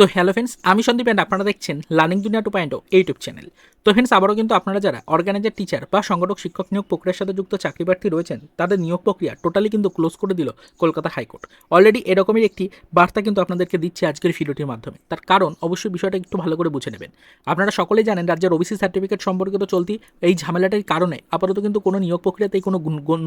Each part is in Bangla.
তো হ্যালো ফ্রেন্ডস আমি সন্দীপ অ্যান্ড আপনারা দেখছেন learning Duniya two point YouTube channel তো ফ্রেন্ডস আবারও কিন্তু আপনারা যারা অর্গানাইজার টিচার বা সংগঠক, শিক্ষক নিয়োগ প্রক্রিয়ার সাথে যুক্ত চাকরি প্রার্থী রয়েছেন, তাদের নিয়োগ প্রক্রিয়া টোটালি কিন্তু ক্লোজ করে দিল কলকাতা হাইকোর্ট অলরেডি এরকমই একটি বার্তা কিন্তু আপনাদেরকে দিচ্ছে আজকের ভিডিওটির মাধ্যমে। তার কারণ অবশ্যই বিষয়টা একটু ভালো করে বুঝে নেবেন। আপনারা সকলেই জানেন রাজ্যের ওবিসি সার্টিফিকেট সম্পর্কিত চলতি এই ঝামেলাটির কারণে আপাতত কিন্তু কোনো নিয়োগ প্রক্রিয়াতেই কোনো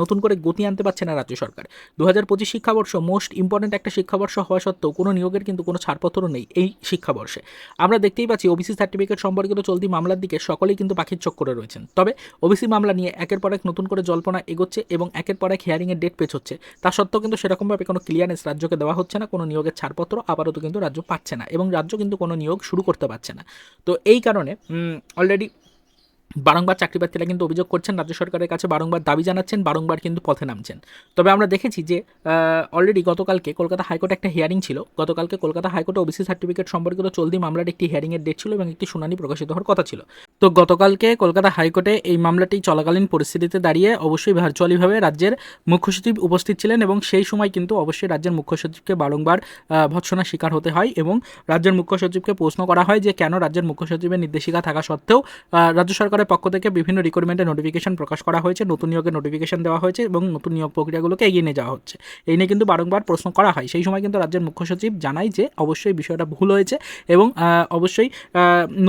নতুন করে গতি আনতে পারছে না রাজ্য সরকার। দু হাজার পঁচিশ শিক্ষাবর্ষ মোস্ট ইম্পর্ট্যান্ট একটা শিক্ষাবর্ষ হওয়া সত্ত্বেও কোনো নিয়োগের কিন্তু কোনো ছাড়পত্র নেই। এই শিক্ষাবর্ষে। আমরা দেখতেই পাচ্ছি ওবিসি সার্টিফিকেট সম্পর্কিত চলতি মামলার দিকে সকলেই কিন্তু পাখির চোখ করে রয়েছেন। তবে ওবিসি মামলা নিয়ে একের পর এক নতুন করে জল্পনা এগোচ্ছে এবং একের পর এক হিয়ারিংয়ের ডেট পেছ হচ্ছে তা সত্ত্বেও কিন্তু সেরকমভাবে কোনো ক্লিয়ারেন্স রাজ্যকে দেওয়া হচ্ছে না, কোনো নিয়োগের ছাড়পত্র আপাতত কিন্তু রাজ্য পাচ্ছে না এবং রাজ্য কিন্তু কোনো নিয়োগ শুরু করতে পারছে না। তো এই কারণে অলরেডি বারংবার চাকরি প্রার্থীরা কিন্তু অভিযোগ করছেন, রাজ্য সরকারের কাছে বারংবার দাবি জানাচ্ছেন, বারংবার কিন্তু পথে নামছেন। তবে আমরা দেখেছি যে অলরেডি গতকালকে কলকাতা হাইকোর্টে একটা হিয়ারিং ছিল। গতকালকে কলকাতা হাইকোর্টে ওবিসি সার্টিফিকেট সম্পর্কিত চলতি মামলার একটি হিয়ারিংয়ের ডেট ছিল এবং একটি শুনানি প্রকাশিত হওয়ার কথা ছিল। তো গতকালকে কলকাতা হাইকোর্টে এই মামলাটি চলাকালীন পরিস্থিতিতে দাঁড়িয়ে অবশ্যই ভার্চুয়ালিভাবে রাজ্যের মুখ্য সচিব উপস্থিত ছিলেন এবং সেই সময় কিন্তু অবশ্যই রাজ্যের মুখ্য সচিবকে বারংবার ভৎসনার শিকার হতে হয় এবং রাজ্যের মুখ্য সচিবকে প্রশ্ন করা হয় যে কেন রাজ্যের মুখ্য সচিবের নির্দেশিকা থাকা সত্ত্বেও রাজ্য সরকারের পক্ষ থেকে বিভিন্ন রিক্রুটমেন্টের নোটিফিকেশন প্রকাশ করা হয়েছে, নতুন নিয়োগের নোটিফিকেশন দেওয়া হয়েছে এবং নতুন নিয়োগ প্রক্রিয়াগুলোকে এগিয়ে নিয়ে যাওয়া হচ্ছে। এই নিয়ে কিন্তু বারংবার প্রশ্ন করা হয়। সেই সময় কিন্তু রাজ্যের মুখ্য সচিব জানায় যে অবশ্যই বিষয়টা ভুল হয়েছে এবং অবশ্যই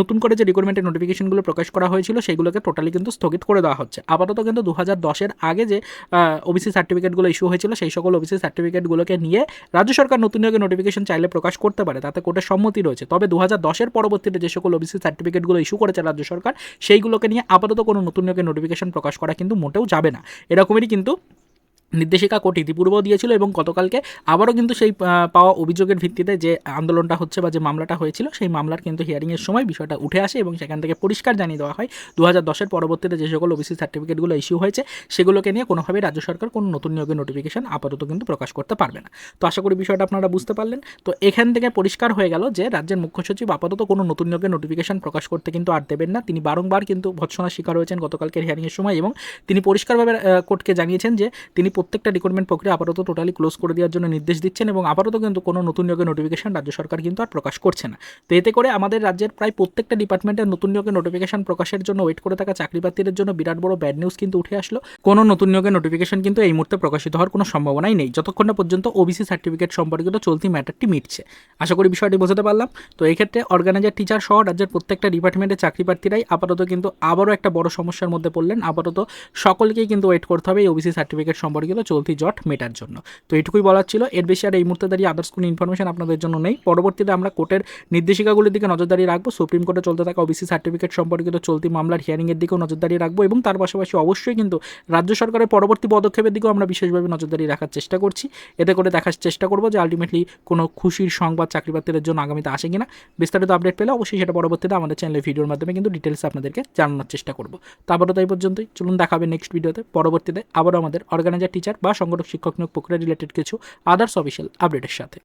নতুন করে যে রিক্রুটমেন্টের নোটিফিকেশনগুলো প্রকাশ করা হয়েছিল সেগুলোকে টোটালি কিন্তু স্থগিত করে দেওয়া হচ্ছে। আপাতত কিন্তু দু হাজার দশের আগে যে ওবিসি সার্টিফিকেটগুলো ইস্যু হয়েছিল সেই সকল ওবিসি সার্টিফিকেটগুলোকে নিয়ে রাজ্য সরকার নতুন নিয়োগের নোটিফিকেশন চাইলে প্রকাশ করতে পারে, তাতে কোর্টের সম্মতি রয়েছে। তবে দু হাজার দশের পরবর্তীতে যে সকল ওবিসি সার্টিফিকেটগুলো ইস্যু করেছে রাজ্য সরকার, সেইগুলোকে নিয়ে আপাতত কোনো নতুন নিয়োগের নোটিফিকেশন প্রকাশ করা কিন্তু মোটেও যাবে না। এরকমেরই কিন্তু নির্দেশিকা কোর্ট ইতিপূর্বেও দিয়েছিল এবং গতকালকে আবারও কিন্তু সেই পাওয়া অভিযোগের ভিত্তিতে যে আন্দোলনটা হচ্ছে বা যে মামলাটা হয়েছিল, সেই মামলার কিন্তু হিয়ারিংয়ের সময় বিষয়টা উঠে আসে এবং সেখান থেকে পরিষ্কার জানিয়ে দেওয়া হয় দু হাজার দশের পরবর্তীতে যে সকল ওবিসি সার্টিফিকেটগুলো ইস্যু হয়েছে, সেগুলোকে নিয়ে কোনোভাবেই রাজ্য সরকার কোনো নতুন নিয়োগের নোটিফিকেশন আপাতত কিন্তু প্রকাশ করতে পারবে না। তো আশা করি বিষয়টা আপনারা বুঝতে পারলেন। তো এখান থেকে পরিষ্কার হয়ে গেল যে রাজ্যের মুখ্য সচিব আপাতত কোনো নতুন নিয়োগের নোটিফিকেশন প্রকাশ করতে কিন্তু আর দেবেন না। তিনি বারংবার কিন্তু ভৎসনার শিকার হয়েছেন গতকালকের হিয়ারিংয়ের সময় এবং তিনি পরিষ্কারভাবে কোর্টকে জানিয়েছেন যে তিনি প্রত্যেকটা রিক্রুটমেন্ট প্রক্রিয়া আপাতত টোটালি ক্লোজ করে দেওয়ার জন্য নির্দেশ দিচ্ছেন এবং আপাতত কিন্তু কোনো নতুন নিয়োগের নোটিফিকেশন রাজ্য সরকার কিন্তু আর প্রকাশ করছে না। তো এতে করে আমাদের রাজ্যের প্রায় প্রত্যেকটা ডিপার্টমেন্টের নতুন নিয়োগের নোটিফিকেশন প্রকাশের জন্য ওয়েট করে থাকা চাকরি প্রার্থীদের জন্য বিরাট বড় ব্যাড নিউজ কিন্তু উঠে আসলো। কোনো নতুন নিয়োগের নোটিফিকেশন কিন্তু এই মুহূর্তে প্রকাশিত হওয়ার কোনো সম্ভাবনাই নেই। যতক্ষণ না পর্যন্ত ওবিসি সার্টিফিকেট সম্পর্কিত চলতি ম্যাটারটি মিটছে। আশা করি বিষয়টি বোঝাতে পারলাম। তো এই ক্ষেত্রে অর্গানাইজার টিচার সহ রাজ্যের প্রত্যেকটা ডিপার্টমেন্টের চাকরি প্রার্থীরাই আপাতত কিন্তু আবারও একটা বড় সমস্যার মধ্যে পড়লেন। আপাতত সকলকেই কিন্তু ওয়েট করতে হবে এই ওবিসি সার্টিফিকেট সম্পর্কিত চলতি জট মেটার জন্য। তো এটুকুই বলার ছিল। এর বেশি আর এই মুহূর্তে দাঁড়িয়ে আদার্স কোনো ইনফরমেশন আপনাদের জন্য নেই। পরবর্তীতে আমরা কোর্টের নির্দেশিকাগুলির দিকে নজরদারি রাখব। সুপ্রিম কোর্টে চলতে থাকা ওবিসি সার্টিফিকেট সম্পর্কিত চলতি মামলার হিয়ারিংয়ের দিকেও নজরদারি রাখব এবং তার পাশাপাশি অবশ্যই কিন্তু রাজ্য সরকারের পরবর্তী পদক্ষেপের দিকেও আমরা বিশেষভাবে নজরদারি রাখার চেষ্টা করছি। এতে করে দেখার চেষ্টা করব যে আলটিমেটলি কোনো খুশির সংবাদ চাকরি প্রার্থীদের জন্য আগামীতে আসে কিনা। বিস্তারিত আপডেট পেলে অবশ্যই সেটা পরবর্তীতে আমাদের চ্যানেলে ভিডিওর মাধ্যমে কিন্তু ডিটেলস আপনাদেরকে জানানোর চেষ্টা করব। তারপরে তাই পর্যন্তই। চলুন দেখাবে নেক্সট ভিডিওতে পরবর্তীতে আবারও আমাদের অর্গানাইজার টিচার বা সংগঠক শিক্ষক নিয়োগ প্রক্রিয়া রিলেটেড কিছু আদার্স অফিসিয়াল আপডেটের সাথে।